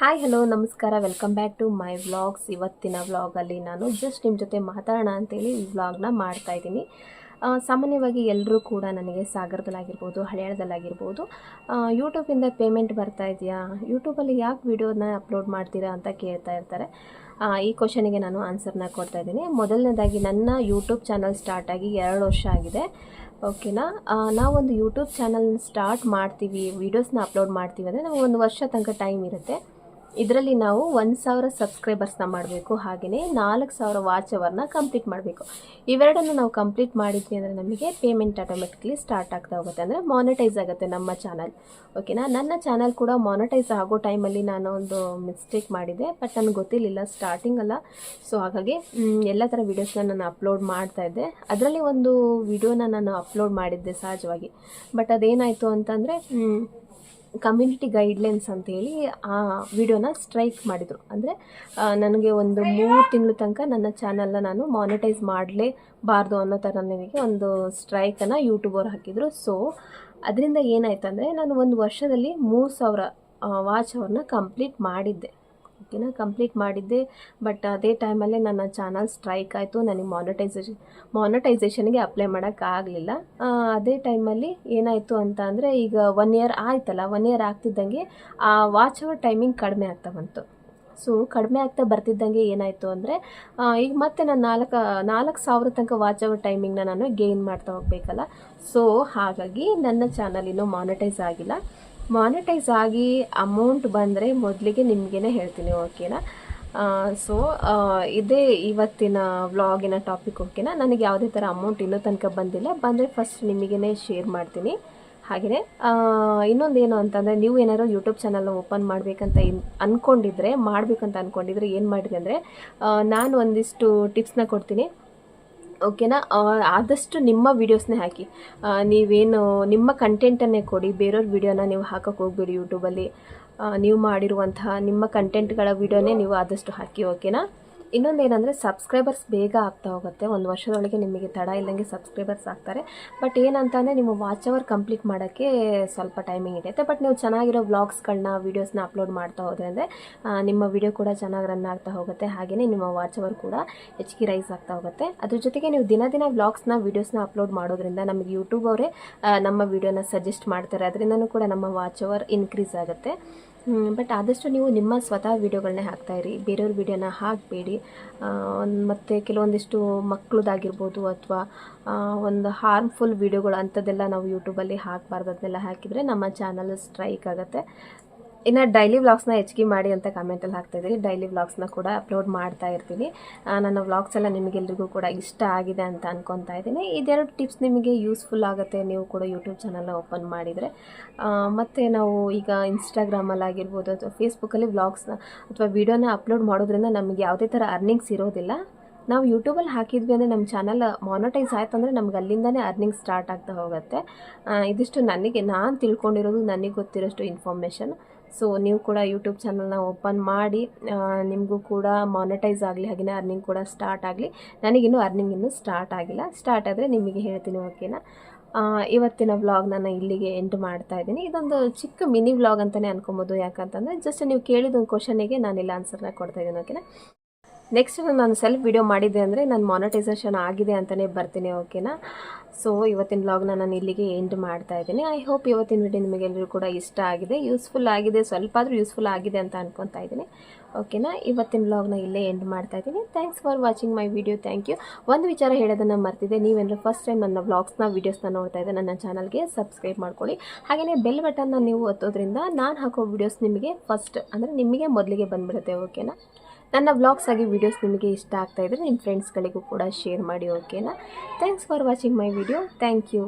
Hi hello ನಮಸ್ಕಾರ. Welcome back to my vlogs ಇವತ್ತಿನ ವ್ಲಾಗಲ್ಲಿ ನಾನು ಜಸ್ಟ್ ನಿಮ್ಮ ಜೊತೆ ಮಾತಾಡೋಣ ಅಂತೇಳಿ ಈ ವ್ಲಾಗ್ನ ಮಾಡ್ತಾ ಇದ್ದೀನಿ. ಸಾಮಾನ್ಯವಾಗಿ ಎಲ್ಲರೂ ಕೂಡ ನನಗೆ ಸಾಗರದಲ್ಲಾಗಿರ್ಬೋದು ಹಳೆಯದಲ್ಲಾಗಿರ್ಬೋದು ಯೂಟ್ಯೂಬಿಂದ ಪೇಮೆಂಟ್ ಬರ್ತಾ ಇದೆಯಾ? ಯೂಟ್ಯೂಬಲ್ಲಿ ಯಾಕೆ ವೀಡಿಯೋನ ಅಪ್ಲೋಡ್ ಮಾಡ್ತೀರಾ ಅಂತ ಕೇಳ್ತಾ ಇರ್ತಾರೆ. ಈ ಕ್ವಶನಿಗೆ ನಾನು ಆನ್ಸರ್ನ ಕೊಡ್ತಾ ಇದ್ದೀನಿ. ಮೊದಲನೇದಾಗಿ ನನ್ನ ಯೂಟ್ಯೂಬ್ ಚಾನಲ್ ಸ್ಟಾರ್ಟ್ ಆಗಿ ಎರಡು ವರ್ಷ ಆಗಿದೆ. ಓಕೆನಾ ನಾವೊಂದು ಯೂಟ್ಯೂಬ್ ಚಾನಲ್ನ ಸ್ಟಾರ್ಟ್ ಮಾಡ್ತೀವಿ ವೀಡಿಯೋಸ್ನ ಅಪ್ಲೋಡ್ ಮಾಡ್ತೀವಿ ಅಂದರೆ ನಮಗೆ ಒಂದು ವರ್ಷ ತನಕ ಟೈಮ್ ಇರುತ್ತೆ. ಇದರಲ್ಲಿ ನಾವು ಒಂದು ಸಾವಿರ ಸಬ್ಸ್ಕ್ರೈಬರ್ಸ್ನ ಮಾಡಬೇಕು ಹಾಗೆಯೇ ನಾಲ್ಕು ಸಾವಿರ ವಾಚ್ ಅವರ್ನ ಕಂಪ್ಲೀಟ್ ಮಾಡಬೇಕು. ಇವೆರಡನ್ನು ನಾವು ಕಂಪ್ಲೀಟ್ ಮಾಡಿದ್ವಿ ಅಂದರೆ ನಮಗೆ ಪೇಮೆಂಟ್ ಆಟೋಮೆಟಿಕ್ಲಿ ಸ್ಟಾರ್ಟ್ ಆಗ್ತಾ ಹೋಗುತ್ತೆ ಅಂದರೆ ಮಾನಿಟೈಸ್ ಆಗುತ್ತೆ ನಮ್ಮ ಚಾನಲ್ ಓಕೆನಾ ನನ್ನ ಚಾನಲ್ ಕೂಡ ಮಾನಿಟೈಸ್ ಆಗೋ ಟೈಮಲ್ಲಿ ನಾನು ಒಂದು ಮಿಸ್ಟೇಕ್ ಮಾಡಿದೆ ಬಟ್ ನನಗೆ ಗೊತ್ತಿರಲಿಲ್ಲ ಸ್ಟಾರ್ಟಿಂಗ್ ಅಲ್ಲ. ಸೊ ಹಾಗಾಗಿ ಎಲ್ಲ ಥರ ವೀಡಿಯೋಸ್ನ ನಾನು ಅಪ್ಲೋಡ್ ಮಾಡ್ತಾ ಇದ್ದೆ. ಅದರಲ್ಲಿ ಒಂದು ವಿಡಿಯೋನ ನಾನು ಅಪ್ಲೋಡ್ ಮಾಡಿದ್ದೆ ಸಹಜವಾಗಿ. ಬಟ್ ಅದೇನಾಯಿತು ಅಂತಂದರೆ ಕಮ್ಯುನಿಟಿ ಗೈಡ್ಲೈನ್ಸ್ ಅಂತೇಳಿ ಆ ವಿಡಿಯೋನ ಸ್ಟ್ರೈಕ್ ಮಾಡಿದರು. ಅಂದರೆ ನನಗೆ ಒಂದು ಮೂರು ತಿಂಗಳ ತನಕ ನನ್ನ ಚಾನಲ್ನ ನಾನು ಮಾನಿಟೈಸ್ ಮಾಡಲೇಬಾರ್ದು ಅನ್ನೋ ಥರ ನನಗೆ ಒಂದು ಸ್ಟ್ರೈಕನ್ನು ಯೂಟ್ಯೂಬರ್ ಹಾಕಿದರು. ಸೊ ಅದರಿಂದ ಏನಾಯ್ತು ಅಂದರೆ ನಾನು ಒಂದು ವರ್ಷದಲ್ಲಿ ಮೂರು ಸಾವಿರ ವಾಚ್ ಅವರ್ನ ಕಂಪ್ಲೀಟ್ ಮಾಡಿದ್ದೆ. ಓಕೆನಾ ಕಂಪ್ಲೀಟ್ ಮಾಡಿದ್ದೆ. ಬಟ್ ಅದೇ ಟೈಮಲ್ಲೇ ನನ್ನ ಚಾನಲ್ ಸ್ಟ್ರೈಕ್ ಆಯಿತು. ನನಗೆ ಮಾನಿಟೈಸೇಷನ್ ಮಾನಿಟೈಸೇಷನ್ಗೆ ಅಪ್ಲೈ ಮಾಡೋಕ್ಕಾಗಲಿಲ್ಲ ಅದೇ ಟೈಮಲ್ಲಿ ಏನಾಯಿತು ಅಂತ ಅಂದರೆ ಈಗ ಒನ್ ಇಯರ್ ಆಯ್ತಲ್ಲ ಒನ್ ಇಯರ್ ಆಗ್ತಿದ್ದಂಗೆ ಆ ವಾಚ್ ಅವರ್ ಟೈಮಿಂಗ್ ಕಡಿಮೆ ಆಗ್ತಾ ಬಂತು. ಸೊ ಕಡಿಮೆ ಆಗ್ತಾ ಬರ್ತಿದ್ದಂಗೆ ಏನಾಯಿತು ಅಂದರೆ ಈಗ ಮತ್ತೆ ನಾನು ನಾಲ್ಕು ನಾಲ್ಕು ಸಾವಿರ ತನಕ ವಾಚ್ ಅವರ್ ಟೈಮಿಂಗ್ನ ನಾನು ಗೇನ್ ಮಾಡ್ತಾ ಹೋಗ್ಬೇಕಲ್ಲ. ಸೊ ಹಾಗಾಗಿ ನನ್ನ ಚಾನಲ್ ಇನ್ನೂ ಮಾನಿಟೈಸ್ ಆಗಿಲ್ಲ. ಮಾನಿಟೈಸ್ ಆಗಿ ಅಮೌಂಟ್ ಬಂದರೆ ಮೊದಲಿಗೆ ನಿಮಗೇನೆ ಹೇಳ್ತೀನಿ ಓಕೆನಾ ಸೊ ಇದೇ ಇವತ್ತಿನ ವ್ಲಾಗಿನ ಟಾಪಿಕ್ ಓಕೆನಾ ನನಗೆ ಯಾವುದೇ ಥರ ಅಮೌಂಟ್ ಇನ್ನೂ ತನಕ ಬಂದಿಲ್ಲ. ಬಂದರೆ ಫಸ್ಟ್ ನಿಮಗೇ ಶೇರ್ ಮಾಡ್ತೀನಿ. ಹಾಗೆಯೇ ಇನ್ನೊಂದೇನು ಅಂತಂದರೆ ನೀವು ಏನಾದ್ರು ಯೂಟ್ಯೂಬ್ ಚಾನಲ್ನ ಓಪನ್ ಮಾಡಬೇಕಂತ ಇನ್ ಅಂದ್ಕೊಂಡಿದ್ರೆ ಮಾಡಬೇಕಂತ ಅಂದ್ಕೊಂಡಿದ್ರೆ ಏನು ಮಾಡಿದೆ ಅಂದರೆ ನಾನು ಒಂದಿಷ್ಟು ಟಿಪ್ಸ್ನ ಕೊಡ್ತೀನಿ. ಓಕೆನಾ? ಆದಷ್ಟು ನಿಮ್ಮ ವೀಡಿಯೋಸ್ನೇ ಹಾಕಿ. ನೀವೇನು, ನಿಮ್ಮ ಕಂಟೆಂಟನ್ನೇ ಕೊಡಿ. ಬೇರೆಯವ್ರ ವೀಡಿಯೋನ ನೀವು ಹಾಕೋಕ್ಕೆ ಹೋಗ್ಬೇಡಿ ಯೂಟ್ಯೂಬಲ್ಲಿ ನೀವು ಮಾಡಿರುವಂತಹ ನಿಮ್ಮ ಕಂಟೆಂಟ್ಗಳ ವೀಡಿಯೋನೇ ನೀವು ಆದಷ್ಟು ಹಾಕಿ, ಓಕೆನಾ? ಇನ್ನೊಂದೇನೆಂದರೆ ಸಬ್ಸ್ಕ್ರೈಬರ್ಸ್ ಬೇಗ ಆಗ್ತಾ ಹೋಗುತ್ತೆ. ಒಂದು ವರ್ಷದೊಳಗೆ ನಿಮಗೆ ತಡ ಇಲ್ಲಂಗೆ ಸಬ್ಸ್ಕ್ರೈಬರ್ಸ್ ಆಗ್ತಾರೆ. ಬಟ್ ಏನಂತಂದರೆ ನಿಮ್ಮ ವಾಚ್ ಅವರ್ ಕಂಪ್ಲೀಟ್ ಮಾಡೋಕ್ಕೆ ಸ್ವಲ್ಪ ಟೈಮಿಂಗ್ ಇರುತ್ತೆ ಬಟ್ ನೀವು ಚೆನ್ನಾಗಿರೋ ವ್ಲಾಗ್ಸ್ಗಳನ್ನ ವೀಡಿಯೋಸ್ನ ಅಪ್ಲೋಡ್ ಮಾಡ್ತಾ ಹೋದ್ರೆ ಅಂದರೆ ನಿಮ್ಮ ವಿಡಿಯೋ ಕೂಡ ಚೆನ್ನಾಗಿ ರನ್ ಆಗ್ತಾ ಹೋಗುತ್ತೆ. ಹಾಗೆಯೇ ನಿಮ್ಮ ವಾಚ್ ಅವರ್ ಕೂಡ ಹೆಚ್ಚಿಗೆ ರೈಸ್ ಆಗ್ತಾ ಹೋಗುತ್ತೆ. ಅದ್ರ ಜೊತೆಗೆ ನೀವು ದಿನ ದಿನ ವ್ಲಾಗ್ಸ್ನ ವೀಡಿಯೋಸ್ನ ಅಪ್ಲೋಡ್ ಮಾಡೋದ್ರಿಂದ ನಮಗೆ ಯೂಟ್ಯೂಬ್ ಅವರೇ ನಮ್ಮ ವೀಡಿಯೋನ ಸಜೆಸ್ಟ್ ಮಾಡ್ತಾರೆ. ಅದರಿಂದನೂ ಕೂಡ ನಮ್ಮ ವಾಚ್ ಅವರ್ ಇನ್ಕ್ರೀಸ್ ಆಗುತ್ತೆ. ಬಟ್ ಆದಷ್ಟು ನೀವು ನಿಮ್ಮ ಸ್ವತಃ ವೀಡಿಯೋಗಳನ್ನೇ ಹಾಕ್ತಾಯಿರಿ ಬೇರೆಯವ್ರ ವೀಡಿಯೋನ ಹಾಕಬೇಡಿ. ಮತ್ತು ಕೆಲವೊಂದಿಷ್ಟು ಮಕ್ಕಳದಾಗಿರ್ಬೋದು ಅಥವಾ ಒಂದು ಹಾರ್ಮ್ಫುಲ್ ವೀಡಿಯೋಗಳು ಅಂಥದ್ದೆಲ್ಲ ನಾವು ಯೂಟ್ಯೂಬಲ್ಲಿ ಹಾಕಬಾರ್ದು. ಅದನ್ನೆಲ್ಲ ಹಾಕಿದರೆ ನಮ್ಮ ಚಾನಲ್ ಸ್ಟ್ರೈಕ್ ಆಗುತ್ತೆ. ಇನ್ನು ಡೈಲಿ ವ್ಲಾಗ್ಸ್ನ ಹೆಚ್ಚಿಗೆ ಮಾಡಿ ಅಂತ ಕಮೆಂಟಲ್ಲಿ ಹಾಕ್ತಾಯಿದ್ದೀರಿ ಡೈಲಿ ವ್ಲಾಗ್ಸ್ನ ಕೂಡ ಅಪ್ಲೋಡ್ ಮಾಡ್ತಾ ಇರ್ತೀನಿ. ನನ್ನ ವ್ಲಾಗ್ಸ್ ಎಲ್ಲ ನಿಮಗೆಲ್ರಿಗೂ ಕೂಡ ಇಷ್ಟ ಆಗಿದೆ ಅಂತ ಅನ್ಕೊತಾ ಇದ್ದೀನಿ. ಇದೆರಡು ಟಿಪ್ಸ್ ನಿಮಗೆ ಯೂಸ್ಫುಲ್ ಆಗುತ್ತೆ ನೀವು ಕೂಡ ಯೂಟ್ಯೂಬ್ ಚಾನಲ್ನ ಓಪನ್ ಮಾಡಿದರೆ. ಮತ್ತು ನಾವು ಈಗ ಇನ್ಸ್ಟಾಗ್ರಾಮಲ್ಲಿ ಆಗಿರ್ಬೋದು ಅಥವಾ ಫೇಸ್ಬುಕ್ಕಲ್ಲಿ ವ್ಲಾಗ್ಸ್ನ ಅಥವಾ ವೀಡಿಯೋನ ಅಪ್ಲೋಡ್ ಮಾಡೋದ್ರಿಂದ ನಮಗೆ ಯಾವುದೇ ಥರ ಅರ್ನಿಂಗ್ಸ್ ಇರೋದಿಲ್ಲ. ನಾವು ಯೂಟ್ಯೂಬಲ್ಲಿ ಹಾಕಿದ್ವಿ ಅಂದರೆ ನಮ್ಮ ಚಾನಲ್ ಮಾನಿಟೈಸ್ ಆಯಿತು ಅಂದರೆ ನಮ್ಗೆ ಅಲ್ಲಿಂದನೇ ಅರ್ನಿಂಗ್ ಸ್ಟಾರ್ಟ್ ಆಗ್ತಾ ಹೋಗುತ್ತೆ. ಇದಿಷ್ಟು ನನಗೆ, ನಾನು ತಿಳ್ಕೊಂಡಿರೋದು ನನಗೆ ಗೊತ್ತಿರೋಷ್ಟು ಇನ್ಫಾರ್ಮೇಷನ್ ಸೊ ನೀವು ಕೂಡ ಯೂಟ್ಯೂಬ್ ಚಾನಲ್ನ ಓಪನ್ ಮಾಡಿ ನಿಮಗೂ ಕೂಡ ಮಾನಿಟೈಸ್ ಆಗಲಿ ಹಾಗೆಯೇ ಅರ್ನಿಂಗ್ ಕೂಡ ಸ್ಟಾರ್ಟ್ ಆಗಲಿ. ನನಗಿನ್ನೂ ಅರ್ನಿಂಗ್ ಇನ್ನೂ ಸ್ಟಾರ್ಟ್ ಆಗಿಲ್ಲ. ಸ್ಟಾರ್ಟ್ ಆದರೆ ನಿಮಗೆ ಹೇಳ್ತೀನಿ ಓಕೆನಾ ಇವತ್ತಿನ ವ್ಲಾಗ್ ನಾನು ಇಲ್ಲಿಗೆ ಎಂಡ್ ಮಾಡ್ತಾ ಇದ್ದೀನಿ. ಇದೊಂದು ಚಿಕ್ಕ ಮಿನಿ ವ್ಲಾಗ್ ಅಂತಲೇ ಅನ್ಕೊಬೋದು. ಯಾಕಂತಂದರೆ ಜಸ್ಟ್ ನೀವು ಕೇಳಿದ ಒಂದು ಕ್ವಶನಿಗೆ ನಾನಿಲ್ಲ ಆನ್ಸರ್ನ ಕೊಡ್ತಾ ಇದ್ದೀನಿ ಓಕೆನಾ ನೆಕ್ಸ್ಟ್ ನಾನು ಸೆಲ್ಫ್ ವಿಡಿಯೋ ಮಾಡಿದ್ದೆ ಅಂದರೆ ನಾನು ಮಾನಿಟೈಸೇಷನ್ ಆಗಿದೆ ಅಂತಲೇ ಬರ್ತೀನಿ ಓಕೆನಾ ಸೊ ಇವತ್ತಿನ ವ್ಲಾಗ್ನ ನಾನು ಇಲ್ಲಿಗೆ ಎಂಡ್ ಮಾಡ್ತಾ ಇದ್ದೀನಿ. ಐ ಹೋಪ್ ಇವತ್ತಿನ ವಿಡಿಯೋ ನಿಮಗೆಲ್ಲರೂ ಕೂಡ ಇಷ್ಟ ಆಗಿದೆ ಯೂಸ್ಫುಲ್ ಆಗಿದೆ ಸ್ವಲ್ಪ ಆದರೂ ಯೂಸ್ಫುಲ್ ಆಗಿದೆ ಅಂತ ಅನ್ಕೊತಾ ಇದ್ದೀನಿ ಓಕೆನಾ ಇವತ್ತಿನ ವ್ಲಾಗ್ನ ಇಲ್ಲೇ ಎಂಡ್ ಮಾಡ್ತಾ ಇದ್ದೀನಿ. Thanks for watching my video thank you ಒಂದು ವಿಚಾರ ಹೇಳೋದನ್ನು ಮರ್ತಿದ್ದೆ ನೀವೇನಾದ್ರು ಫಸ್ಟ್ ಟೈಮ್ ನನ್ನ ವ್ಲಾಗ್ಸ್ನ ವೀಡಿಯೋಸ್ನ ನೋಡ್ತಾ ಇದ್ದೆ ನನ್ನ ಚಾನಲ್ಗೆ ಸಬ್ಸ್ಕ್ರೈಬ್ ಮಾಡ್ಕೊಳ್ಳಿ. ಹಾಗೆಯೇ ಬೆಲ್ ಬಟನ್ನ ನೀವು ಒತ್ತೋದ್ರಿಂದ ನಾನು ಹಾಕೋ ವೀಡಿಯೋಸ್ ನಿಮಗೆ ಫಸ್ಟ್ ಅಂದರೆ ನಿಮಗೆ ಮೊದಲಿಗೆ ಬಂದುಬಿಡುತ್ತೆ ಓಕೆನಾ ನನ್ನ ವ್ಲಾಗ್ಸ್ ಆಗಿ ವೀಡಿಯೋಸ್ ನಿಮಗೆ ಇಷ್ಟ ಆಗ್ತಾ ಇದ್ದರೆ ನಿಮ್ಮ ಫ್ರೆಂಡ್ಸ್ಗಳಿಗೂ ಕೂಡ ಶೇರ್ ಮಾಡಿ ಓಕೆನಾ thanks for watching my video thank you